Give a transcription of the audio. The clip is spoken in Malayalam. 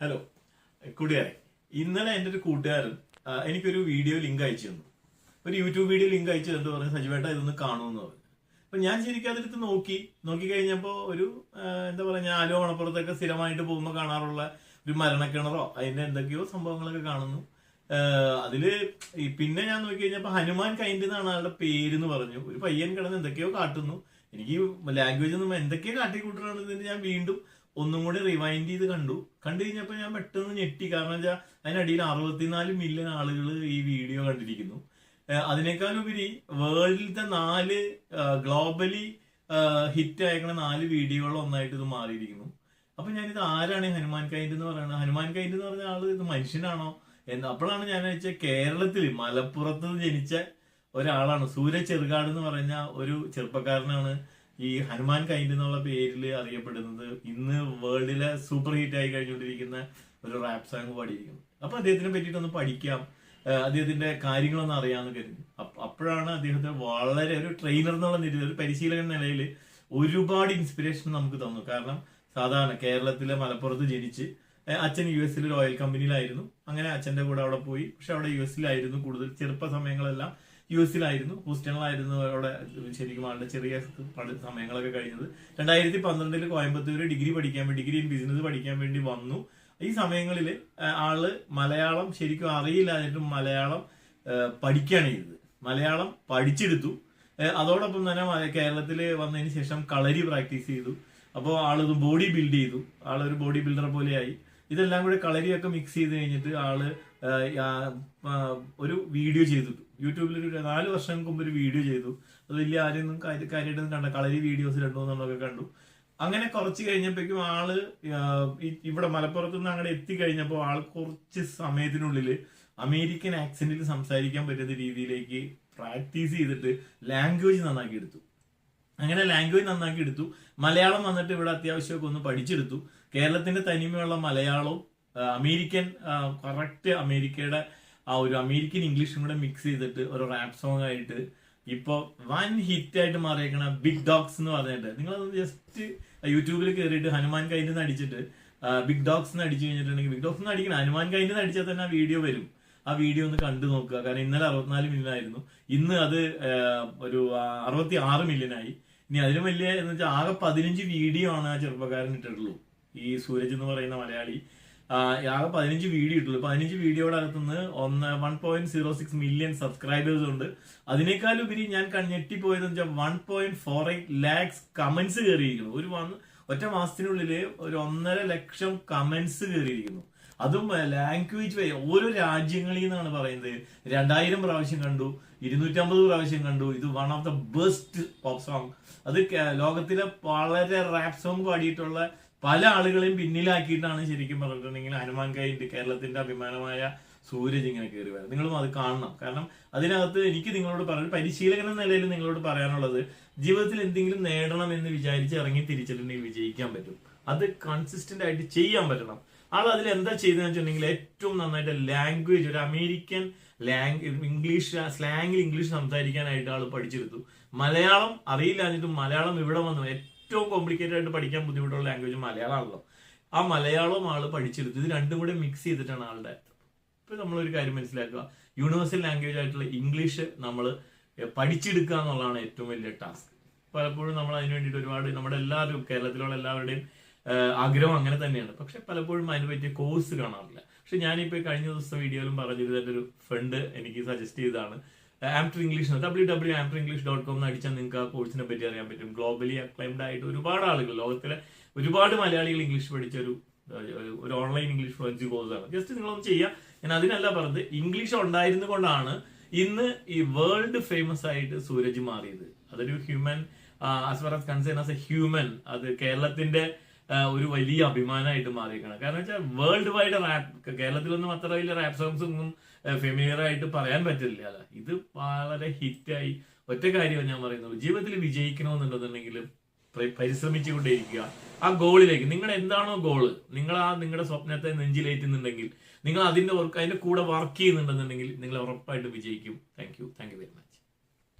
ഹലോ കൂട്ടുകാരെ ഇന്നലെ എന്റെ ഒരു കൂട്ടുകാരൻ എനിക്കൊരു വീഡിയോ ലിങ്ക് അയച്ചു തന്നു. ഒരു യൂട്യൂബ് വീഡിയോ ലിങ്ക് അയച്ചു തന്നിട്ട് പറഞ്ഞു സജീവേട്ട ഇതൊന്ന് കാണുമെന്ന് പറഞ്ഞു. അപ്പൊ ഞാൻ ശരിക്കും അതെടുത്ത് നോക്കി. നോക്കി കഴിഞ്ഞപ്പോൾ ഒരു എന്താ പറയുക ഞാൻ ആലോ മണപ്പുറത്തൊക്കെ സ്ഥിരമായിട്ട് പോകുമ്പോൾ കാണാറുള്ള ഒരു മരണക്കിണറോ അതിന്റെ എന്തൊക്കെയോ സംഭവങ്ങളൊക്കെ കാണുന്നു. അതിൽ പിന്നെ ഞാൻ നോക്കി കഴിഞ്ഞപ്പോൾ ഹനുമാൻ കൈൻഡ് എന്നാണ് ആളുടെ പേര് എന്ന് പറഞ്ഞു. ഒരു പയ്യൻ കിടന്ന് എന്തൊക്കെയോ കാട്ടുന്നു. എനിക്ക് ലാംഗ്വേജ് ഒന്നും എന്തൊക്കെയോ കാട്ടിക്കൂട്ടണാണ് ഞാൻ വീണ്ടും ഒന്നും കൂടി റിവൈൻഡ് ചെയ്ത് കണ്ടു. കണ്ടു കഴിഞ്ഞപ്പോൾ ഞാൻ പെട്ടെന്ന് ഞെട്ടി. കാരണം വെച്ചാൽ അതിനടിയിൽ അറുപത്തിനാല് മില്യൺ ആളുകൾ ഈ വീഡിയോ കണ്ടിരിക്കുന്നു. അതിനേക്കാളുപരി വേൾഡിലത്തെ നാല് ഗ്ലോബലി ഹിറ്റ് അയക്കണ നാല് വീഡിയോകൾ ഒന്നായിട്ട് ഇത് മാറിയിരിക്കുന്നു. അപ്പൊ ഞാനിത് ആരാണ് ഹനുമാൻ കൈൻഡ് എന്ന് പറയുന്നത്? ഹനുമാൻ കൈൻഡ് എന്ന് പറഞ്ഞ ആൾ ഇത് മനുഷ്യനാണോ? എന്ന് അപ്പോഴാണ് ഞാൻ വെച്ചാൽ കേരളത്തിൽ മലപ്പുറത്ത് ജനിച്ച ഒരാളാണ്. സൂര്യ ചെറുകാട് എന്ന് പറഞ്ഞ ഒരു ചെറുപ്പക്കാരനാണ് ഈ ഹനുമാൻ കൈൻഡ് എന്നുള്ള പേരിൽ അറിയപ്പെടുന്നത് ഇന്ന് വേൾഡിലെ സൂപ്പർ ഹിറ്റ് ആയി കഴിഞ്ഞുകൊണ്ടിരിക്കുന്ന ഒരു റാപ്പ് സോങ് പാടിയിരിക്കുന്നു. അപ്പൊ അദ്ദേഹത്തിനെ പറ്റിയിട്ടൊന്ന് പഠിക്കാം. അദ്ദേഹത്തിന്റെ കാര്യങ്ങളൊന്നും അറിയാമെന്ന് കരുതി. അപ്പ- അപ്പോഴാണ് അദ്ദേഹത്തെ വളരെ ഒരു ട്രെയിനർ എന്നുള്ള നിലയിൽ ഒരു പരിശീലകൻ നിലയിൽ ഒരുപാട് ഇൻസ്പിറേഷൻ നമുക്ക് തന്നു. കാരണം സാധാരണ കേരളത്തിലെ മലപ്പുറത്ത് ജനിച്ച് അച്ഛൻ യു എസിൽ ഓയിൽ കമ്പനിയിലായിരുന്നു അങ്ങനെ അച്ഛന്റെ കൂടെ അവിടെ പോയി. പക്ഷെ അവിടെ യു എസിലായിരുന്നു കൂടുതൽ ചെറുപ്പ സമയങ്ങളെല്ലാം യു എസിലായിരുന്നു. ഹൂസ്റ്റണിലായിരുന്നു അവിടെ ശരിക്കും ആളുടെ ചെറിയ സമയങ്ങളൊക്കെ കഴിഞ്ഞത്. രണ്ടായിരത്തി പന്ത്രണ്ടിൽ കോയമ്പത്തൂർ ഡിഗ്രി പഠിക്കാൻ വേണ്ടി ഡിഗ്രി ഇൻ ബിസിനസ് പഠിക്കാൻ വേണ്ടി വന്നു. ഈ സമയങ്ങളിൽ ആൾ മലയാളം ശരിക്കും അറിയില്ലാതിട്ടും മലയാളം പഠിക്കുകയാണ് ചെയ്തത്. മലയാളം പഠിച്ചെടുത്തു. അതോടൊപ്പം തന്നെ കേരളത്തിൽ വന്നതിന് ശേഷം കളരി പ്രാക്ടീസ് ചെയ്തു. അപ്പോൾ ആളൊരു ബോഡി ബിൽഡ് ചെയ്തു. ആളൊരു ബോഡി ബിൽഡർ പോലെയായി. ഇതെല്ലാം കൂടെ കളരിയൊക്കെ മിക്സ് ചെയ്ത് കഴിഞ്ഞിട്ട് ആൾ ഒരു വീഡിയോ ചെയ്തു യൂട്യൂബിൽ ഒരു നാല് വർഷം മുമ്പ് ഒരു വീഡിയോ ചെയ്തു. അത് വലിയ ആരെയൊന്നും കാര്യ- കാര്യമായിട്ടൊന്നും കണ്ട കളരി വീഡിയോസ് രണ്ടു മൂന്നെണ്ണമൊക്കെ കണ്ടു. അങ്ങനെ കുറച്ച് കഴിഞ്ഞപ്പോഴേക്കും ആൾ ഇവിടെ മലപ്പുറത്ത് നിന്ന് അങ്ങോട്ട് എത്തിക്കഴിഞ്ഞപ്പോൾ ആൾ കുറച്ച് സമയത്തിനുള്ളിൽ അമേരിക്കൻ ആക്സെന്റിൽ സംസാരിക്കാൻ പറ്റുന്ന രീതിയിലേക്ക് പ്രാക്ടീസ് ചെയ്തിട്ട് ലാംഗ്വേജ് നന്നാക്കി എടുത്തു. അങ്ങനെ ലാംഗ്വേജ് നന്നാക്കി എടുത്തു. മലയാളം വന്നിട്ട് ഇവിടെ അത്യാവശ്യമൊക്കെ ഒന്ന് പഠിച്ചെടുത്തു. കേരളത്തിന്റെ തനിമയുള്ള മലയാളവും അമേരിക്കൻ കറക്റ്റ് അമേരിക്കയുടെ ആ ഒരു അമേരിക്കൻ ഇംഗ്ലീഷും കൂടെ മിക്സ് ചെയ്തിട്ട് ഒരു റാപ്പ് സോങ് ആയിട്ട് ഇപ്പൊ വൻ ഹിറ്റ് ആയിട്ട് മാറിയേക്കണ ബിഗ് ഡോഗ്സ് എന്ന് പറഞ്ഞിട്ട്. നിങ്ങളത് ജസ്റ്റ് യൂട്യൂബിൽ കയറിയിട്ട് ഹനുമാൻ കൈന്റെ നിന്ന് അടിച്ചിട്ട് ബിഗ് ഡോഗ്സ് എന്ന് അടിച്ചു കഴിഞ്ഞിട്ടുണ്ടെങ്കിൽ ബിഗ് ഡോഗ്സ് എന്ന് അടിക്കണം. ഹനുമാൻ കൈന്റെ നിന്ന് അടിച്ചാൽ തന്നെ ആ വീഡിയോ വരും. ആ വീഡിയോ ഒന്ന് കണ്ടു നോക്കുക. കാരണം ഇന്നലെ അറുപത്തിനാല് മില്യൺ ആയിരുന്നു. ഇന്ന് അത് ഒരു അറുപത്തി ആറ് മില്യൺ ആയി. ഇനി അതിലും വലിയ എന്ന് വെച്ചാൽ ആകെ പതിനഞ്ച് വീഡിയോ ആണ് ആ ചെറുപ്പക്കാരൻ ഇട്ടിട്ടുള്ളൂ. ഈ സൂരജ് എന്ന് പറയുന്ന മലയാളി. ആകെ പതിനഞ്ച് വീഡിയോ ഇട്ടുള്ളൂ. പതിനഞ്ച് വീഡിയോയുടെ അകത്തുനിന്ന് ഒന്ന് one point zero six million subscribers ഉണ്ട്. അതിനേക്കാൾ ഉപരി ഞാൻ കൺ- ഞെട്ടിപ്പോയത് വെച്ചാൽ one point four eight lakhs comments കയറിയിരിക്കുന്നു ഒരു വന്ന് ഒറ്റ മാസത്തിനുള്ളിൽ ഒരു ഒന്നര ലക്ഷം കമന്റ്സ് കയറിയിരിക്കുന്നു അതും ലാംഗ്വേജ് വൈ ഓരോ രാജ്യങ്ങളിൽ നിന്നാണ് പറയുന്നത്. രണ്ടായിരം പ്രാവശ്യം കണ്ടു ഇരുന്നൂറ്റമ്പത് പ്രാവശ്യം കണ്ടു. ഇത് one of the best pop song അത് ലോകത്തിലെ വളരെ റാപ്പ് സോങ് പാടിയിട്ടുള്ള പല ആളുകളെയും പിന്നിലാക്കിയിട്ടാണ് ശരിക്കും പറഞ്ഞിട്ടുണ്ടെങ്കിൽ ഹനുമാൻ കൈൻഡ് കേരളത്തിന്റെ അഭിമാനമായ സൂരജ് ഇങ്ങനെ കയറി വരാം നിങ്ങളും അത് കാണണം. കാരണം അതിനകത്ത് എനിക്ക് നിങ്ങളോട് പറയാൻ പരിശീലകൻ എന്ന നിലയിൽ നിങ്ങളോട് പറയാനുള്ളത് ജീവിതത്തിൽ എന്തെങ്കിലും നേടണം എന്ന് വിചാരിച്ച് ഇറങ്ങി തിരിച്ചിട്ടുണ്ടെങ്കിൽ വിജയിക്കാൻ പറ്റും. അത് കൺസിസ്റ്റന്റ് ആയിട്ട് ചെയ്യാൻ പറ്റണം. ആൾ അതിൽ എന്താ ചെയ്തതെന്ന് വെച്ചിട്ടുണ്ടെങ്കിൽ ഏറ്റവും നന്നായിട്ട് ലാംഗ്വേജ് ഒരു അമേരിക്കൻ ലാംഗ് ഇംഗ്ലീഷ് സ്ലാങ്ങിൽ ഇംഗ്ലീഷ് സംസാരിക്കാനായിട്ട് ആൾ പഠിച്ചെടുത്തു മലയാളം അറിയില്ലാഞ്ഞിട്ടും മലയാളം ഇവിടെ വന്നു? ഏറ്റവും കോംപ്ലിക്കേറ്റഡ് ആയിട്ട് പഠിക്കാൻ ബുദ്ധിമുട്ടുള്ള ലാംഗ്വേജ് മലയാളമാണല്ലോ. ആ മലയാളവും ആൾ പഠിച്ചെടുത്തു ഇത് രണ്ടും കൂടെ മിക്സ് ചെയ്തിട്ടാണ് ആളുടെ ഇപ്പൊ നമ്മളൊരു കാര്യം മനസ്സിലാക്കുക. യൂണിവേഴ്സൽ ലാംഗ്വേജ് ആയിട്ടുള്ള ഇംഗ്ലീഷ് നമ്മൾ പഠിച്ചെടുക്കുക എന്നുള്ളതാണ് ഏറ്റവും വലിയ ടാസ്ക് പലപ്പോഴും നമ്മൾ അതിന് വേണ്ടിയിട്ട് ഒരുപാട് നമ്മുടെ എല്ലാവരും കേരളത്തിലുള്ള എല്ലാവരുടെയും ആഗ്രഹം അങ്ങനെ തന്നെയാണ്. പക്ഷെ പലപ്പോഴും അതിന് പറ്റിയ കോഴ്സ് കാണാറില്ല. പക്ഷെ ഞാനിപ്പോ ഈ കഴിഞ്ഞ ദിവസം വീഡിയോയിലും പറഞ്ഞിരുന്നൊരു ഫ്രണ്ട് എനിക്ക് സജസ്റ്റ് ചെയ്തതാണ്. ആംറ്റർ ഇംഗ്ലീഷ് ഡബ്ല്യൂ ഡബ്ല്യൂ ആംപ്റ്റർ ഇംഗ്ലീഷ് ഡോട്ട് കോം എന്ന് അടിച്ചാൽ നിങ്ങൾക്ക് ആ കോഴ്സിനെ പറ്റി അറിയാൻ പറ്റും. ഗ്ലോബലി അക്ലൈംഡ് ആയിട്ട് ഒരുപാട് ആളുകൾ ലോകത്തിലെ ഒരുപാട് മലയാളികൾ ഇംഗ്ലീഷ് പഠിച്ച ഒരു ഒരു- ഓൺലൈൻ ഇംഗ്ലീഷ് ഫ്ലുവൻസി കോഴ്സാണ് ജസ്റ്റ് നിങ്ങളൊന്ന് ചെയ്യുക ഞാൻ അതിനല്ല പറഞ്ഞത് ഇംഗ്ലീഷ് ഉണ്ടായിരുന്നുകൊണ്ടാണ് ഇന്ന് ഈ വേൾഡ് ഫേമസ് ആയിട്ട് സൂരജ് മാറിയത്. അതൊരു human as far as concern as a human അത് കേരളത്തിന്റെ ഒരു വലിയ അഭിമാനമായിട്ട് മാറിയിരിക്കണം കാരണം വെച്ചാൽ വേൾഡ് വൈഡ് റാപ്പ് കേരളത്തിലൊന്നും അത്ര വലിയ റാപ്പ് സോങ്സ് ഒന്നും ഫെമിലിയർ ആയിട്ട് പറയാൻ പറ്റില്ല. അല്ല ഇത് വളരെ ഹിറ്റായി. ഒറ്റ കാര്യമാണ് ഞാൻ പറയുന്നത്. ജീവിതത്തിൽ വിജയിക്കണമെന്നുണ്ടെന്നുണ്ടെങ്കിൽ പ്ര- പരിശ്രമിച്ചുകൊണ്ടേയിരിക്കുക. ആ ഗോളിലേക്ക് നിങ്ങൾ എന്താണോ ഗോൾ നിങ്ങൾ ആ നിങ്ങളുടെ സ്വപ്നത്തെ നെഞ്ചിലേറ്റുന്നുണ്ടെങ്കിൽ നിങ്ങൾ അതിന്റെ അതിന്റെ കൂടെ വർക്ക് ചെയ്യുന്നുണ്ടെന്നുണ്ടെങ്കിൽ നിങ്ങൾ ഉറപ്പായിട്ട് വിജയിക്കും. Thank you thank you very much